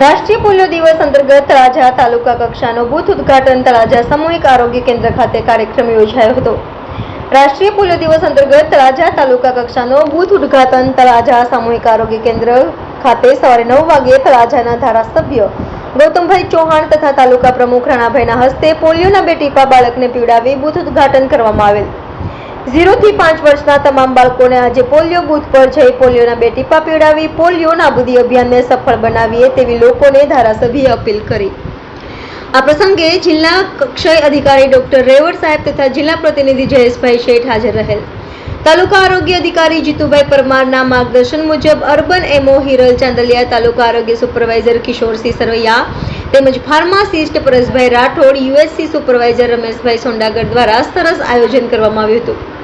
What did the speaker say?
રાષ્ટ્રીય પોલિયો દિવસ અંતર્ગત તળાજા તાલુકા કક્ષાનો બૂથ ઉદઘાટન તળાજા સામૂહિક આરોગ્ય કેન્દ્ર ખાતે કાર્યક્રમ યોજાયો હતો. રાષ્ટ્રીય પોલિયો દિવસ અંતર્ગત તળાજા તાલુકા કક્ષાનો બૂથ ઉદ્ઘાટન તળાજા સામૂહિક આરોગ્ય કેન્દ્ર ખાતે સવારે નવ વાગ્યે તળાજાના ધારાસભ્ય ગૌતમભાઈ ચૌહાણ તથા તાલુકા પ્રમુખ રાણાભાઈના હસ્તે પોલિયોના બે ટીપા બાળકને પીવડાવી બૂથ ઉદ્ઘાટન કરવામાં આવેલ. ઝીરો થી પાંચ વર્ષના તમામ બાળકોને આજે પોલિયો બૂથ પર જઈ પોલિયોના બે ટીપા પીવડાવી પોલિયો નાબૂદી અભિયાનને સફળ બનાવીએ તેવી લોકોને ધારાસભ્યએ અપીલ કરી. આ પ્રસંગે જિલ્લા ક્ષય અધિકારી ડોક્ટર રેવડ સાહેબ તથા જિલ્લા પ્રતિનિધિ જયેશભાઈ શેઠ હાજર રહેલ. તાલુકા આરોગ્ય અધિકારી જીતુભાઈ પરમારના માર્ગદર્શન મુજબ અર્બન એમઓ હિરલ ચાંદલિયા, તાલુકા આરોગ્ય સુપરવાઇઝર કિશોરસિંહ સરવૈયા તેમજ pharmacist Pareshbhai Rathod USC supervisor Rameshbhai Sondagar દ્વારા સરસ આયોજન કરવામાં આવ્યું હતું.